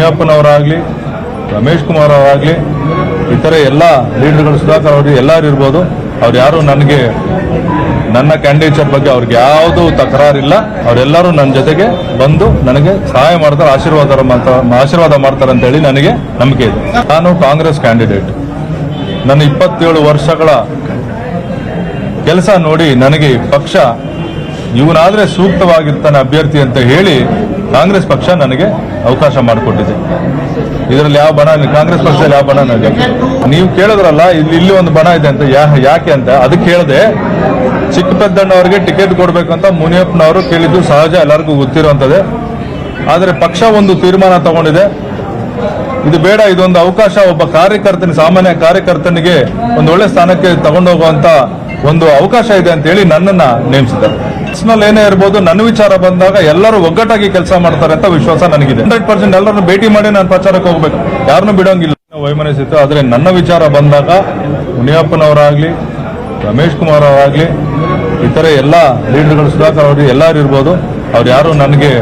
ಮುನಿಯಪ್ಪನವರಾಗಲಿ ರಮೇಶ್ ಕುಮಾರ್ ಅವರಾಗಲಿ ಇತರ ಎಲ್ಲ ಲೀಡರ್ಗಳು, ಸುಧಾಕರ್ ಅವರು ಎಲ್ಲರೂ ಇರ್ಬೋದು. ಅವ್ರು ಯಾರು ನನಗೆ, ನನ್ನ ಕ್ಯಾಂಡಿಡೇಚರ್ ಬಗ್ಗೆ ಅವ್ರಿಗೆ ಯಾವುದೂ ತಕರಾರಿಲ್ಲ. ಅವರೆಲ್ಲರೂ ನನ್ನ ಜೊತೆಗೆ ಬಂದು ನನಗೆ ಸಹಾಯ ಮಾಡ್ತಾರೆ, ಆಶೀರ್ವಾದ ಮಾಡ್ತಾರೆ ಆಶೀರ್ವಾದ ಮಾಡ್ತಾರೆ ಅಂತೇಳಿ ನನಗೆ ನಂಬಿಕೆ ಇದೆ. ನಾನು ಕಾಂಗ್ರೆಸ್ ಕ್ಯಾಂಡಿಡೇಟ್ ನನ್ನ ಇಪ್ಪತ್ತೇಳು ವರ್ಷಗಳ ಕೆಲಸ ನೋಡಿ ನನಗೆ ಪಕ್ಷ ಇವನಾದ್ರೆ ಸೂಕ್ತವಾಗಿರ್ತಾನೆ ಅಭ್ಯರ್ಥಿ ಅಂತ ಹೇಳಿ ಕಾಂಗ್ರೆಸ್ ಪಕ್ಷ ನನಗೆ ಅವಕಾಶ ಮಾಡಿಕೊಟ್ಟಿದೆ. ಇದರಲ್ಲಿ ಯಾವ ಬಣ ಕಾಂಗ್ರೆಸ್ ಪಕ್ಷದಲ್ಲಿ ಯಾವ ಬಣ ನನಗೆ? ನೀವು ಕೇಳಿದ್ರಲ್ಲ, ಇಲ್ಲಿ ಇಲ್ಲಿ ಒಂದು ಬಣ ಇದೆ ಅಂತ ಯಾಕೆ ಅಂತ? ಅದಕ್ಕೆ ಹೇಳದೆ, ಚಿಕ್ಕ ಪೆದ್ದಣ್ಣವರಿಗೆ ಟಿಕೆಟ್ ಕೊಡ್ಬೇಕಂತ ಮುನಿಯಪ್ಪನವರು ಕೇಳಿದ್ದು ಸಹಜ, ಎಲ್ಲರಿಗೂ ಗೊತ್ತಿರುವಂಥದ್ದೇ ಆದರೆ ಪಕ್ಷ ಒಂದು ತೀರ್ಮಾನ ತಗೊಂಡಿದೆ. ಇದು ಬೇಡ, ಇದೊಂದು ಅವಕಾಶ. ಒಬ್ಬ ಕಾರ್ಯಕರ್ತನ, ಸಾಮಾನ್ಯ ಕಾರ್ಯಕರ್ತನಿಗೆ ಒಂದು ಒಳ್ಳೆ ಸ್ಥಾನಕ್ಕೆ ತಗೊಂಡೋಗುವಂತ ಒಂದು ಅವಕಾಶ ಇದೆ ಅಂತ ಹೇಳಿ ನನ್ನನ್ನ ನೇಮಿಸಿದ್ದಾರೆ. ಪರ್ಸನಲ್ ಏನೇ ಇರ್ಬೋದು, ನನ್ನ ವಿಚಾರ ಬಂದಾಗ ಎಲ್ಲರೂ ಒಗ್ಗಟ್ಟಾಗಿ ಕೆಲಸ ಮಾಡ್ತಾರೆ ಅಂತ ವಿಶ್ವಾಸ ನನಗಿದೆ. ಹಂಡ್ರೆಡ್ ಪರ್ಸೆಂಟ್ ಎಲ್ಲರನ್ನು ಭೇಟಿ ಮಾಡಿ ನಾನು ಪ್ರಚಾರಕ್ಕೆ ಹೋಗ್ಬೇಕು. ಯಾರನ್ನು ಬಿಡೋಂಗಿಲ್ಲ. ವೈಮನಸ್ಸಿತ್ತು. ಆದರೆ ನನ್ನ ವಿಚಾರ ಬಂದಾಗ ಮುನಿಯಪ್ಪನವರಾಗಲಿ, ರಮೇಶ್ ಕುಮಾರ್ ಅವರಾಗಲಿ ಇತರ ಎಲ್ಲ ಲೀಡರ್ಗಳು ಸುಧಾಕರ್ ಅವರು ಎಲ್ಲರೂ ಇರ್ಬೋದು. ಅವ್ರು ಯಾರು ನನಗೆ,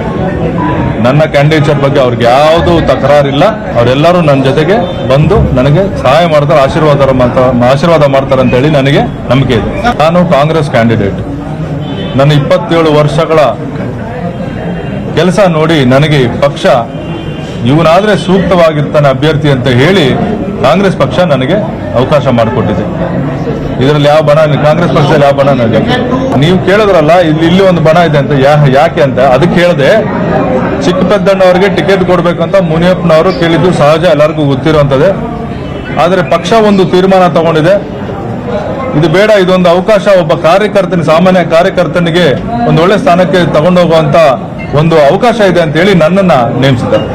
ನನ್ನ ಕ್ಯಾಂಡಿಡೇಚರ್ ಬಗ್ಗೆ ಅವ್ರಿಗೆ ಯಾವುದೂ ತಕರಾರಿಲ್ಲ. ಅವರೆಲ್ಲರೂ ನನ್ನ ಜೊತೆಗೆ ಬಂದು ನನಗೆ ಸಹಾಯ ಮಾಡ್ತಾರೆ, ಆಶೀರ್ವಾದ ಆಶೀರ್ವಾದ ಮಾಡ್ತಾರೆ ಅಂತೇಳಿ ನನಗೆ ನಂಬಿಕೆ ಇದೆ. ನಾನು ಕಾಂಗ್ರೆಸ್ ಕ್ಯಾಂಡಿಡೇಟ್ ನನ್ನ ಇಪ್ಪತ್ತೇಳು ವರ್ಷಗಳ ಕೆಲಸ ನೋಡಿ ನನಗೆ ಪಕ್ಷ ಇವನಾದ್ರೆ ಸೂಕ್ತವಾಗಿರ್ತಾನೆ ಅಭ್ಯರ್ಥಿ ಅಂತ ಹೇಳಿ ಕಾಂಗ್ರೆಸ್ ಪಕ್ಷ ನನಗೆ ಅವಕಾಶ ಮಾಡಿಕೊಟ್ಟಿದೆ. ಇದರಲ್ಲಿ ಯಾವ ಬಣ ಕಾಂಗ್ರೆಸ್ ಪಕ್ಷದಲ್ಲಿ ಯಾವ ಬಣ ನನಗೆ ನೀವು ಕೇಳಿದ್ರಲ್ಲ, ಇಲ್ಲಿ ಇಲ್ಲಿ ಒಂದು ಬಣ ಇದೆ ಅಂತ ಯಾಕೆ ಅಂತ. ಅದಕ್ಕೆ ಹೇಳದೆ ಚಿಕ್ಕ ಪೆದ್ದಣ್ಣವರಿಗೆ ಟಿಕೆಟ್ ಕೊಡಬೇಕಂತ ಮುನಿಯಪ್ಪನವರು ಕೇಳಿದ್ದು ಸಹಜ, ಎಲ್ಲರಿಗೂ ಗೊತ್ತಿರುವಂಥದ್ದೇ. ಆದರೆ ಪಕ್ಷ ಒಂದು ತೀರ್ಮಾನ ತಗೊಂಡಿದೆ. ಇದು ಬೇಡ, ಇದೊಂದು ಅವಕಾಶ. ಒಬ್ಬ ಕಾರ್ಯಕರ್ತನ ಸಾಮಾನ್ಯ ಕಾರ್ಯಕರ್ತನಿಗೆ ಒಂದು ಒಳ್ಳೆ ಸ್ಥಾನಕ್ಕೆ ತಗೊಂಡೋಗುವಂತ ಒಂದು ಅವಕಾಶ ಇದೆ ಅಂತ ಹೇಳಿ ನನ್ನನ್ನ ನೇಮಿಸಿದ್ದಾರೆ.